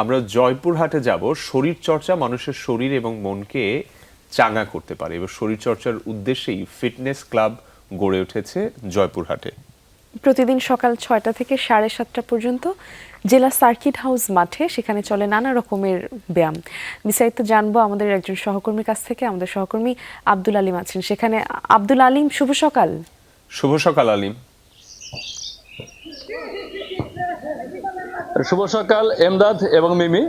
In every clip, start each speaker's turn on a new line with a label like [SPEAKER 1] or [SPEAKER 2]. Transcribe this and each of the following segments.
[SPEAKER 1] আমরা জয়পুরহাটে যাব। শরীর চর্চা মানুষের শরীর এবং মনকে চাঙ্গা করতে পারে। এবং শরীর চর্চার উদ্দেশ্যেই ফিটনেস ক্লাব গড়ে উঠেছে জয়পুরহাটে।
[SPEAKER 2] প্রতিদিন সকাল ছয়টা থেকে সাড়ে সাতটা পর্যন্ত জেলা সার্কিট হাউস মাঠে সেখানে চলে নানা রকমের ব্যায়াম। বিস্তারিত জানব আমাদের একজন সহকর্মীর কাছ থেকে। আমাদের সহকর্মী আব্দুল আলিম আছেন। সেখানে আব্দুল আলিম শুভ সকাল।
[SPEAKER 1] শুভ সকাল আলিম।
[SPEAKER 3] শুভ সকাল, এমদাদ এবং মিমি।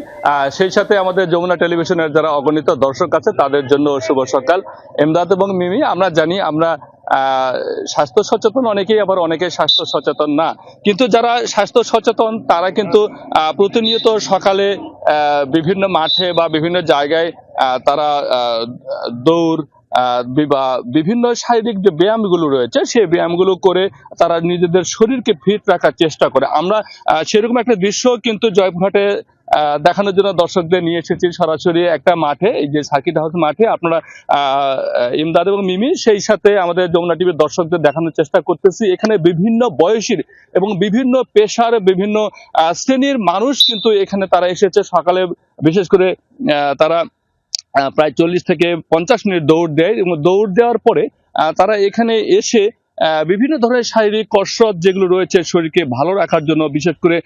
[SPEAKER 3] সেই সাথে আমাদের যমুনা টেলিভিশনের যারা অগণিত দর্শক আছে, তাদের জন্য শুভ সকাল। এমদাদ এবং মিমি, আমরা জানি আমরা স্বাস্থ্য সচেতন, অনেকেই আবার অনেকে স্বাস্থ্য সচেতন না। কিন্তু যারা স্বাস্থ্য সচেতন, তারা কিন্তু প্রতিনিয়ত সকালে বিভিন্ন মাঠে বা বিভিন্ন জায়গায় তারা দৌড় বি- বিভিন্ন শারীরিক যে ব্যায়ামগুলো রয়েছে সেই ব্যায়ামগুলো করে তারা নিজেদের শরীরকে ফিট রাখার চেষ্টা করে। আমরা সেরকম একটা দৃশ্য কিন্তু আহ, দেখানোর জন্য দর্শকদের নিয়ে এসেছি সরাসরি একটা মাঠে এই যে সার্কিট হাউস মাঠে। আপনারা ইমদাদ এবং মিমি সেই সাথে আমাদের যমুনা টিভির দর্শকদের দেখানোর চেষ্টা করতেছি। এখানে বিভিন্ন বয়সীর এবং বিভিন্ন পেশার বিভিন্ন শ্রেণির মানুষ কিন্তু এখানে তারা এসেছে। সকালে বিশেষ করে তারা প্রায় চল্লিশ থেকে পঞ্চাশ মিনিট দৌড় দেয় এবং দৌড় দেওয়ার পরে তারা এখানে এসে বিভিন্ন ধরনের শারীরিক কসরত যেগুলো রয়েছে শরীরকে ভালো রাখার জন্য, বিশেষ করে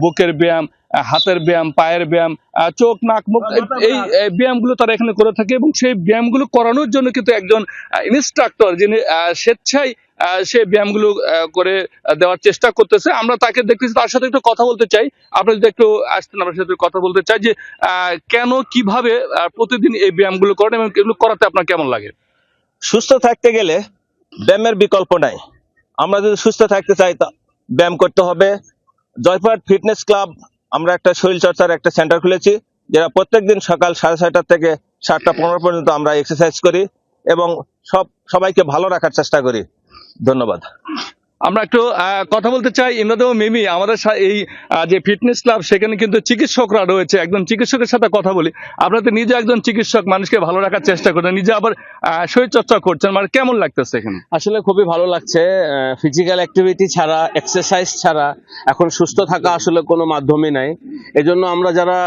[SPEAKER 3] বুকের ব্যায়াম হাতের ব্যায়াম, পায়ের ব্যায়াম চোখ, নাক, মুখ, এই- ব্যায়ামগুলো তারা এখানে করে থাকে এবং সেই ব্যায়ামগুলো করানোর জন্য কিন্তু একজন ইনস্ট্রাক্টর যিনি স্বেচ্ছায় সে ব্যায়ামগুলো করে দেওয়ার চেষ্টা করতেছে। আমরা তাকে দেখতেছি, তার সাথে একটু কথা বলতে চাই। আপনি যদি একটু আসতেন, আমার সাথে কথা বলতে চাই যে কেন, কীভাবে প্রতিদিন এই ব্যায়ামগুলো করেন এবং এগুলো করাতে আপনার কেমন লাগে?
[SPEAKER 4] সুস্থ থাকতে গেলে ব্যায়ামের বিকল্প নাই। আমরা যদি সুস্থ থাকতে চাই ব্যায়াম করতে হবে। জয়পুরহাট ফিটনেস ক্লাব, আমরা একটা শরীর চর্চার একটা সেন্টার খুলেছি, যেটা প্রত্যেকদিন সকাল সাড়ে ছয়টা থেকে সাতটা পনেরো পর্যন্ত আমরা এক্সারসাইজ করি এবং সব, সবাইকে ভালো রাখার চেষ্টা করি। ধন্যবাদ।
[SPEAKER 3] আমরা একটু কথা বলতে চাই ইমরাদ মিমি আমাদের এই যে ফিটনেস ক্লাব সেখানে কিন্তু চিকিৎসকরা রয়েছে। একজন চিকিৎসকের সাথে কথা বলি। আপনারা তো নিজে একজন চিকিৎসক মানুষকে ভালো রাখার চেষ্টা করেন নিজে আবার আহ, শরীর চর্চা করছেন মানে কেমন লাগতেছে এখানে?
[SPEAKER 4] আসলে খুবই ভালো লাগছে ফিজিক্যাল অ্যাক্টিভিটি ছাড়া এক্সারসাইজ ছাড়া এখন সুস্থ থাকা আসলে কোনো মাধ্যমই নাই। এজন্য আমরা যারা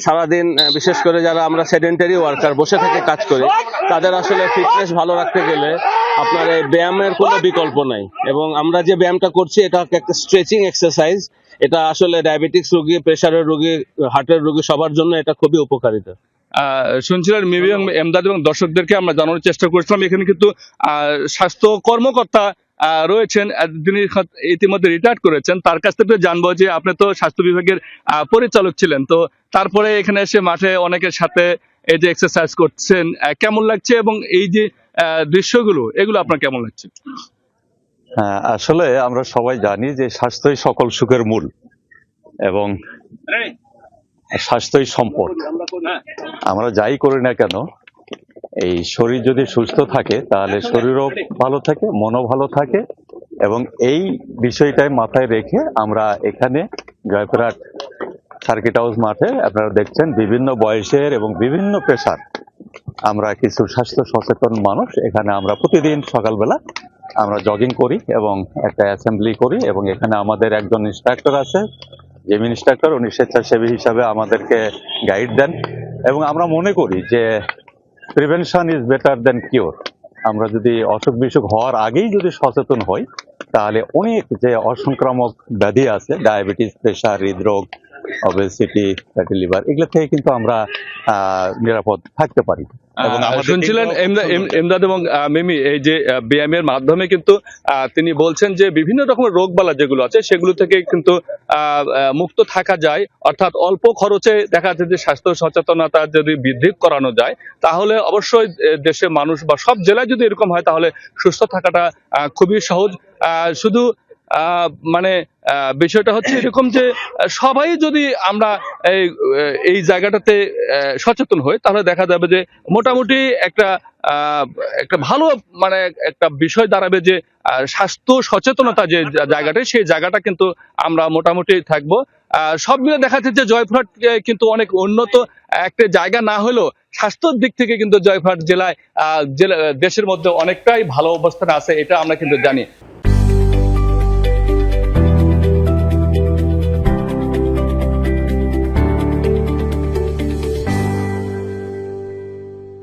[SPEAKER 4] সারাদিন বিশেষ করে যারা আমরা সেডেন্টারি ওয়ার্কার বসে থেকে কাজ করি তাদের আসলে ফিটনেস ভালো রাখতে গেলে আপনার ব্যায়ামের কোনো বিকল্প নাই। এবং আমরা যে ব্যায়ামটা করছি, এটা একটা স্ট্রেচিং এক্সারসাইজ এটা আসলে ডায়াবেটিক্স রোগী প্রেশারের রোগী হার্টের রোগী সবার জন্য এটা খুবই উপকারিতা।
[SPEAKER 3] শুনছিলেন মিমি এবং এমদাদ এবং দর্শকদেরকে আমরা জানানোর চেষ্টা করছিলাম। এখানে কিন্তু স্বাস্থ্য কর্মকর্তা রয়েছেন। খ- ইতিমধ্যে রিটায়ার করেছেন। তার কাছ থেকে জানব যে আপনি তো স্বাস্থ্য বিভাগের পরিচালক ছিলেন। তো তারপরে এখানে এসে মাঠে অনেকের সাথে এই যে এক্সারসাইজ করছেন কেমন লাগছে এবং এই যে দৃশ্যগুলো, এগুলো আপনার কেমন লাগছে?
[SPEAKER 5] হ্যাঁ আসলে আমরা সবাই জানি যে স্বাস্থ্যই সকল সুখের মূল এবং স্বাস্থ্যই সম্পদ। আমরা যাই করি না কেন, এই শরীর যদি সুস্থ থাকে, তাহলে শরীরও ভালো থাকে, মনও ভালো থাকে এবং এই বিষয়টাই মাথায় রেখে আমরা এখানে জয়পুরহাট সার্কিট হাউস মাঠে আপনারা দেখছেন বিভিন্ন বয়সের এবং বিভিন্ন পেশার আমরা কিছু স্বাস্থ্য সচেতন মানুষ। এখানে আমরা প্রতিদিন সকালবেলা আমরা জগিং করি এবং একটা অ্যাসেম্বলি করি এবং এখানে আমাদের একজন ইনস্ট্রাক্টর আছে। যে ইনস্ট্রাক্টর উনি স্বেচ্ছাসেবী হিসাবে আমাদেরকে গাইড দেন এবং আমরা মনে করি যে prevention is better than cure আমরা যদি অসুখ বিসুখ হওয়ার আগেই যদি সচেতন হই, তাহলে অনেক যে অসংক্রামক ব্যাধি আছে ডায়াবেটিস প্রেশার হৃদরোগ অবেসিটি ফ্যাটি লিভার এগুলো থেকে কিন্তু আমরা নিরাপদ থাকতে পারি।
[SPEAKER 3] শুনছিলেন। এমদাদ এবং মিমি এই যে ব্যায়ামের মাধ্যমে কিন্তু তিনি বলছেন যে বিভিন্ন রকমের রোগ বালা যেগুলো আছে সেগুলো থেকে কিন্তু মুক্ত থাকা যায়। অর্থাৎ অল্প খরচে দেখা যাচ্ছে যে স্বাস্থ্য সচেতনতা যদি বৃদ্ধি করানো যায় তাহলে অবশ্যই দেশের মানুষ বা সব জেলায় যদি এরকম হয় তাহলে সুস্থ থাকাটা খুবই সহজ। আহ, শুধু আহ, মানে বিষয়টা হচ্ছে এরকম যে সবাই যদি আমরা এই এই জায়গাটাতে সচেতন হই, তাহলে দেখা যাবে যে মোটামুটি একটা একটা ভালো মানে একটা বিষয় দাঁড়াবে যে স্বাস্থ্য সচেতনতা যে জায়গাটা সেই জায়গাটা কিন্তু আমরা মোটামুটি থাকব। সব মিলে দেখা যাচ্ছে যে জয়পুরহাট কিন্তু অনেক উন্নত। একটা জায়গা না হলেও স্বাস্থ্যের দিক থেকে কিন্তু জয়পুরহাট জেলায় দেশের মধ্যে অনেকটাই ভালো অবস্থানে আছে, এটা আমরা কিন্তু জানি।